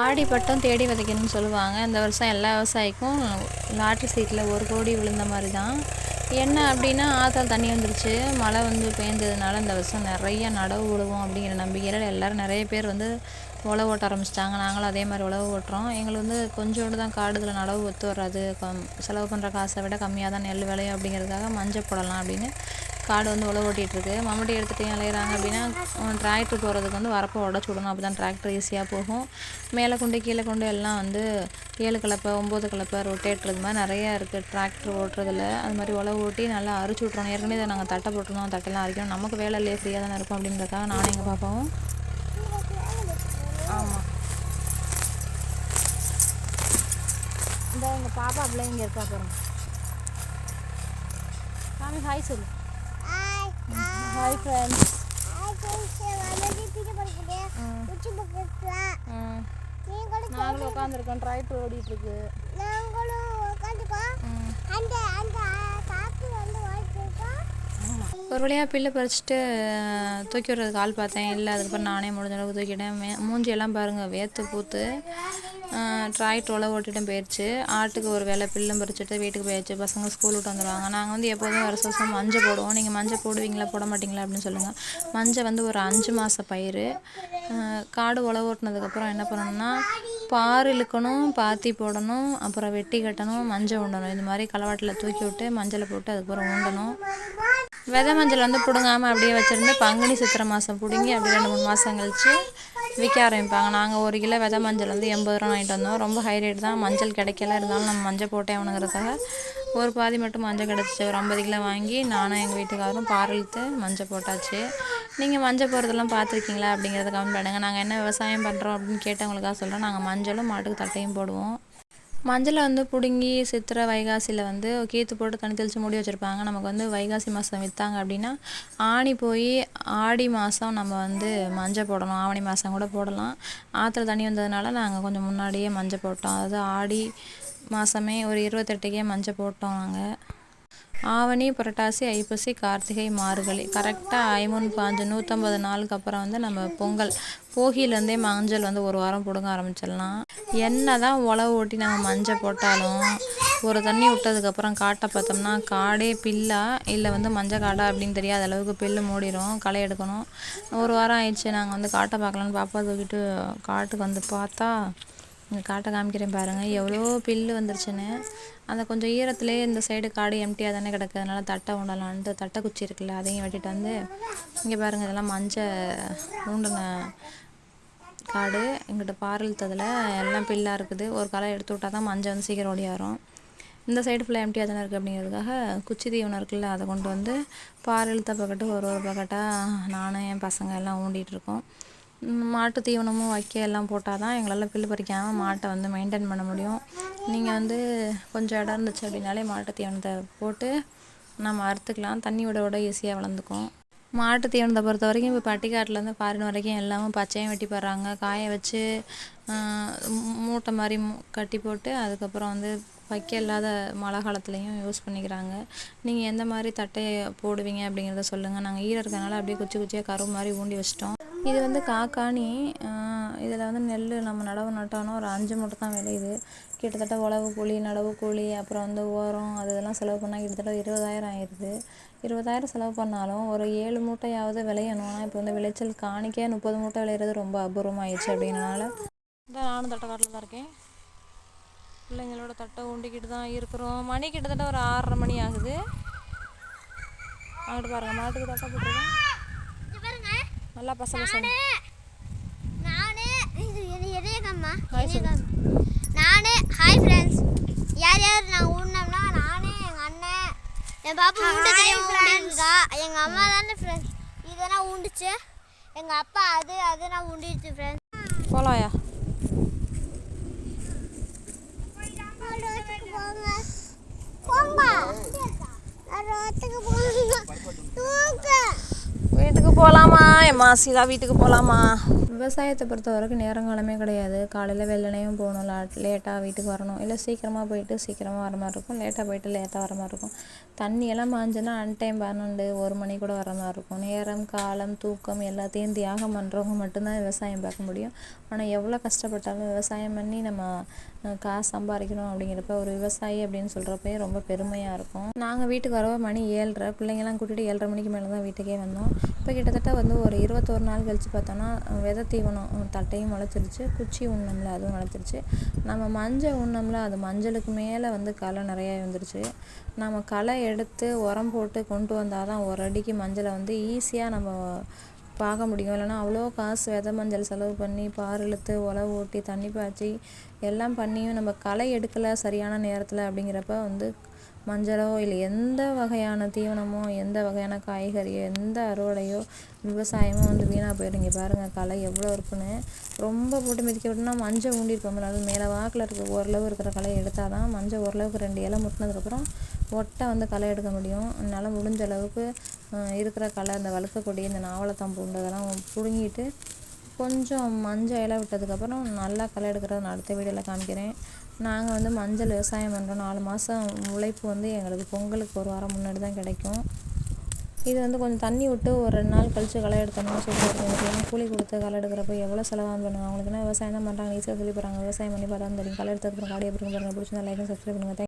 ஆடி பட்டம் தேடி விதைக்கணும்னு சொல்லுவாங்க. இந்த வருஷம் எல்லா விவசாயிக்கும் லாட்ரி சீட்டில் ஒரு கோடி விழுந்த மாதிரி தான் என்ன அப்படின்னா ஆற்றுல தண்ணி வந்துருச்சு. மழை வந்து பெஞ்சதுனால இந்த வருஷம் நிறைய நடவு விழுவோம் அப்படிங்கிற நம்பிக்கையில் எல்லோரும் நிறைய பேர் வந்து உழவு ஓட்ட ஆரம்பிச்சிட்டாங்க. நாங்களும் அதே மாதிரி உழவு ஓட்டுறோம். எங்களுக்கு வந்து கொஞ்சோண்டு தான் காடுதில் நடவு ஒத்து வராது. கம் செலவு பண்ணுற காசை விட கம்மியாக தான் நெல் விளையும் அப்படிங்கிறதுக்காக மஞ்சள் போடலாம் அப்படின்னு காடு வந்து உழவு ஓட்டிகிட்ருக்கு. மம்முட்டி எடுத்துகிட்டு இலையிறாங்க அப்படின்னா டிராக்டர் போகிறதுக்கு வந்து வரப்போ உடச்சி விடணும். அப்போ தான் டிராக்டர் ஈஸியாக போகும். மேலே கொண்டு கீழே கொண்டு எல்லாம் வந்து ஏழு கலப்பை ஒம்பது கலப்பை ரொட்டேட்டர் இது மாதிரி நிறையா இருக்குது டிராக்டர் ஓட்டுறதுல. அது மாதிரி உழவு ஓட்டி நல்லா அரிச்சு விட்றோம் ஏற்கனவே இதை நாங்கள் தட்டை போட்டுருந்தோம். தட்டெல்லாம் அரைக்கணும். நமக்கு வேலை இல்லையே ஃப்ரீயாக தானே இருக்கும் அப்படின்றதுக்காக நானும் எங்கள் பாப்பாவும் ஆமாம் இந்த எங்கள் பாப்பா அப்படியே இங்கே இருக்கா பாருங்க. சாமி ஹாய் சொல்லு. ஹாய் ஃப்ரெண்ட்ஸ் நாங்களும் உட்காந்துருக்கோம் டிராக்டர் ஓடிட்டுருக்கு. ஒரு வழியாக பில்லு பறிச்சுட்டு தூக்கி விடுறதுக்கு ஆள் பார்த்தேன். இல்லை அதுக்கப்புறம் நானே முடிஞ்ச அளவுக்கு தூக்கிட்டேன். மூஞ்சியெல்லாம் பாருங்கள் வேர்த்து பூத்து. டிராக்டர் உழவு ஓட்டிட்டும் போயிடுச்சு ஆட்டுக்கு ஒரு வேலை பில்லும் பறிச்சுட்டு வீட்டுக்கு போயிடுச்சு பசங்க ஸ்கூல் விட்டு வந்துடுவாங்க நாங்கள் வந்து எப்போதும் வருஷம் வருஷம் மஞ்சள் போடுவோம். நீங்கள் மஞ்சள் போடுவீங்களா போட மாட்டிங்களா அப்படின்னு சொல்லுங்கள் மஞ்சள் வந்து ஒரு அஞ்சு மாத பயிர் காடு உழவு ஓட்டினதுக்கப்புறம் என்ன பண்ணணும்னா பார் இழுக்கணும் பாத்தி போடணும் அப்புறம் வெட்டி கட்டணும் மஞ்சள் உண்டணும். இந்த மாதிரி களவாட்டில் தூக்கி விட்டு மஞ்சளை போட்டு அதுக்கப்புறம் உண்டணும். விதை மஞ்சள் வந்து பிடுங்காமல் அப்படியே வச்சுருந்து பங்குனி சித்திரை மாதம் பிடுங்கி அப்படியே ரெண்டு மூணு மாதம் கழிச்சு விற்க ஆரம்பிப்பாங்க நாங்கள் ஒரு கிலோ விதை மஞ்சள் வந்து எண்பது ரூபா வாங்கிட்டு வந்தோம். ரொம்ப ஹை ரேட் தான். மஞ்சள் கிடைக்கல. இருந்தாலும் நம்ம மஞ்சள் போட்டே ஆகணுங்கிறதுக்காக ஒரு பாதி மட்டும் மஞ்சள் கிடச்சிச்சு. ஒரு ஐம்பது கிலோ வாங்கி நானும் எங்கள் வீட்டுக்காரரும் பார் இழுத்து மஞ்சள் போட்டாச்சு. நீங்கள் மஞ்சள் போடுறதெல்லாம் பார்த்துருக்கீங்களா அப்படிங்கிறத கமெண்ட் பண்ணுங்கள் நாங்கள் என்ன விவசாயம் பண்ணுறோம் அப்படின்னு கேட்டவங்களுக்காக சொல்கிறோம் நாங்கள் மஞ்சளும் மாட்டுக்கு தட்டையும் போடுவோம். மஞ்சளை வந்து பிடுங்கி சித்திரை வைகாசியில் வந்து கீற்று போட்டு தண்ணி தெளித்து மூடி வச்சுருப்பாங்க. நமக்கு வந்து வைகாசி மாதம் விற்றாங்க அப்படின்னா ஆணி போய் ஆடி மாதம் நம்ம வந்து மஞ்சள் போடணும் ஆவணி மாதம் கூட போடலாம். ஆற்றுல தண்ணி வந்ததுனால நாங்கள் கொஞ்சம் முன்னாடியே மஞ்சள் போட்டோம். அதாவது ஆடி மாதமே ஒரு இருபத்தெட்டுக்கே மஞ்சள் போட்டோம் நாங்கள் ஆவணி புரட்டாசி ஐப்பசி கார்த்திகை மார்கழி. கரெக்டாக ஐமூன் பாஞ்சு நூற்றம்பது நாளுக்கு அப்புறம் வந்து நம்ம பொங்கல். போகியிலேருந்தே மஞ்சள் வந்து ஒரு வாரம் பிடுங்க ஆரம்பிச்சிடலாம். என்ன தான் உழவு ஓட்டி நம்ம மஞ்சள் போட்டாலும் ஒரு தண்ணி விட்டதுக்கப்புறம் காட்டை பார்த்தோம்னா காடே பில்லா இல்லை வந்து மஞ்சள் காடா அப்படின்னு தெரியாத அளவுக்கு பில்லு மூடிடும் களை எடுக்கணும். ஒரு வாரம் ஆயிடுச்சு நாங்கள் வந்து காட்டை பார்க்கலான்னு பாப்பா தூக்கிட்டு காட்டுக்கு வந்து பார்த்தா இங்கே காட்டை காமிக்கிறேன் பாருங்கள் எவ்வளோ பில்லு வந்துருச்சுன்னு. அந்த கொஞ்சம் ஈரத்துலேயே இந்த சைடு காடு எம்டியாக தானே கிடக்கு. அதனால் தட்டை உண்டலான்ட்டு தட்டை குச்சி இருக்குல்ல அதையும் வெட்டிட்டு வந்து இங்கே பாருங்கள் இதெல்லாம் மஞ்சள் ஊண்டின காடு. எங்கிட்ட பார் எல்லாம் பில்லாக இருக்குது. ஒரு களை எடுத்து விட்டால் தான் மஞ்சள் வந்து சீக்கிரம் ஓடியாரும் இந்த சைடு ஃபுல்லாக எம்டியாக தானே இருக்குது அப்படிங்கிறதுக்காக குச்சி தீவனம் இருக்குல்ல அதை கொண்டு வந்து பார் இழுத்த பக்கெட்டு ஒரு ஒரு பக்கெட்டாக நானும் என் பசங்க எல்லாம் ஊண்டிகிட்ருக்கோம் மாட்டு தீவனமும் வைக்க எல்லாம் போட்டால் தான் எங்களால் புல்லு பறிக்காமல் மாட்டை வந்து மெயின்டைன் பண்ண முடியும். நீங்கள் வந்து கொஞ்சம் இடம் இருந்துச்சு அப்படின்னாலே மாட்டு தீவனத்தை போட்டு நம்ம அறுத்துக்கலாம். தண்ணி விட விட ஈஸியாக வளர்ந்துக்கும். மாட்டு தீவனத்தை பொறுத்த வரைக்கும் இப்போ பட்டிக்காட்டிலேருந்து ஃபாரின் வரைக்கும் எல்லாமே பச்சையும் வெட்டி போடுறாங்க. காய வச்சு மூட்டை மாதிரி கட்டி போட்டு அதுக்கப்புறம் வந்து வைக்க இல்லாத மழை காலத்துலேயும் யூஸ் பண்ணிக்கிறாங்க. நீங்கள் எந்த மாதிரி தட்டையை போடுவீங்க அப்படிங்கிறத சொல்லுங்கள் நாங்கள் ஈரம் இருக்கனால அப்படியே குச்சி குச்சியாக கருவு மாதிரி ஊண்டி வச்சிட்டோம். இது வந்து காக்காணி இதில் வந்து நெல் நம்ம நடவு நட்டோன்னா ஒரு அஞ்சு மூட்டை தான் விளையுது. கிட்டத்தட்ட உழவு கூலி நடவு கூலி அப்புறம் வந்து உரம் அது இதெல்லாம் செலவு பண்ணால் கிட்டத்தட்ட இருபதாயிரம் ஆயிடுது இருபதாயிரம் செலவு பண்ணாலும் ஒரு ஏழு மூட்டையாவது விளையணும் ஆனால் இப்போ வந்து விளைச்சல் காணிக்கே முப்பது மூட்டை விளையிறது ரொம்ப அபூர்வமாயிடுச்சு இந்த நானும் தட்டக்காட்டில் தான் இருக்கேன். பிள்ளைங்களோட தட்டை ஊண்டிக்கிட்டு தான் இருக்கிறோம். மணி கிட்டத்தட்ட ஒரு ஆறரை மணி ஆகுது. அங்கிட்டு பாருங்கள் மாட்டுக்கு தட்டை போட்டுருக்கேன். நல்லா பச பச. நானே நானே ஹாய் ஃப்ரெண்ட்ஸ் யார் யார் நான் ஊடினோம்னா நானே எங்கள் அண்ணன் என் பாப்பா ஊண்ட தெரியாம எங்கள் அம்மா தானே ஃப்ரெண்ட்ஸ் இதெல்லாம் ஊண்டுச்சு? எங்கள் அப்பா அது அது நான் ஊண்டிடுச்சு ஃப்ரெண்ட்ஸ் போலாயா போங்க. போங்க வீட்டுக்கு போகலாமா என் சீதா வீட்டுக்கு போகலாமா விவசாயத்தை பொறுத்த வரைக்கும் நேரங்காலமே கிடையாது. காலையில் வெள்ளனையும் போகணும். லேட்டாக வீட்டுக்கு வரணும். இல்லை சீக்கிரமாக போயிட்டு சீக்கிரமாக வர மாதிரி இருக்கும். லேட்டாக போயிட்டு லேட்டாக வர மாதிரி இருக்கும். தண்ணியெல்லாம் மாஞ்சுன்னா அன்டைம் பன்னெண்டு ஒரு மணி கூட வர மாதிரி இருக்கும். நேரம் காலம் தூக்கம் எல்லாத்தையும் தியாகம் பண்ணுறவங்க மட்டும்தான் விவசாயம் பார்க்க முடியும். ஆனால் எவ்வளோ கஷ்டப்பட்டாலும் விவசாயம் பண்ணி நம்ம காசு சம்பாதிக்கணும் அப்படிங்கிறப்ப ஒரு விவசாயி அப்படின்னு சொல்கிறப்பே ரொம்ப பெருமையாக இருக்கும். நாங்கள் வீட்டுக்கு வரவ மணி ஏழரை. பிள்ளைங்கெல்லாம் கூட்டிகிட்டு ஏழ்ரை மணிக்கு மேலே தான் வீட்டுக்கே வந்தோம். இப்போ கிட்டத்தட்ட வந்து ஒரு இருபத்தோரு நாள் கழித்து பார்த்தோன்னா அஹ், தீவனம் தட்டையும் வளர்த்துருச்சு குச்சி உண்ணம்ல அதுவும் வளர்த்துருச்சு. நம்ம மஞ்சள் உண்ணம்ல அது மஞ்சளுக்கு மேலே வந்து களை நிறையா வந்துருச்சு. நம்ம களை எடுத்து உரம் போட்டு கொண்டு வந்தால் தான் ஒரு அடிக்கு மஞ்சளை வந்து ஈஸியாக நம்ம பார்க்க முடியும். இல்லைன்னா அவ்வளோ காசு வித மஞ்சள் செலவு பண்ணி பார் இழுத்து உழவு ஓட்டி தண்ணி பாய்ச்சி எல்லாம் பண்ணியும் நம்ம களை எடுக்கலை சரியான நேரத்தில் அப்படிங்கிறப்ப வந்து மஞ்சளோ இல்லை எந்த வகையான தீவனமோ எந்த வகையான காய்கறியோ எந்த அறுவடையோ விவசாயமோ வந்து வீணாக போயிடும். இங்கே பாருங்கள் களை எவ்வளோ இருக்குன்னு. ரொம்ப போட்டு மிதிக்க விட்டோம்னா மஞ்சள் ஊண்டிருப்போம் அது மேலே வாக்கில் இருக்க ஓரளவு இருக்கிற களை எடுத்தால் தான் மஞ்சள் ஓரளவுக்கு ரெண்டு இலை முட்டினதுக்கப்புறம் ஒட்டை வந்து களை எடுக்க முடியும். என்னால் முடிஞ்ச அளவுக்கு இருக்கிற களை இந்த வழுக்கக்கூடிய இந்த நாவலத்தாம் பூண்டு அதெல்லாம் பிடுங்கிட்டு கொஞ்சம் மஞ்சள் இலை விட்டதுக்கப்புறம் நல்லா களை எடுக்கிறத நான் அடுத்த வீடியோவில் காமிக்கிறேன். நாங்கள் வந்து மஞ்சள் விவசாயம் பண்ணுறோம் நாலு மாதம் உழைப்பு வந்து எங்களுக்கு பொங்கலுக்கு ஒரு வாரம் முன்னாடி தான் கிடைக்கும். இது வந்து கொஞ்சம் தண்ணி விட்டு ஒரு ரெண்டு நாள் கழித்து களை எடுத்தோம்னா சூப்பராக இருக்கும் இதுக்கெல்லாம் கூலி கொடுத்து களை எடுக்கிறப்ப எவ்வளோ செலவாகும் பண்ணுங்க அவங்களுக்குன்னா விவசாயம் தான் பண்ணுறாங்க ஈஸியாக சொல்லி போகிறாங்க விவசாயம் பண்ணி பார்த்தா தெரியும். களை எடுத்ததுக்கப்புறம் காடி எப்படி பாருங்கள் பிடிச்சிருந்தா லைக் சப்ஸ்கிரைப் பண்ணுங்கள்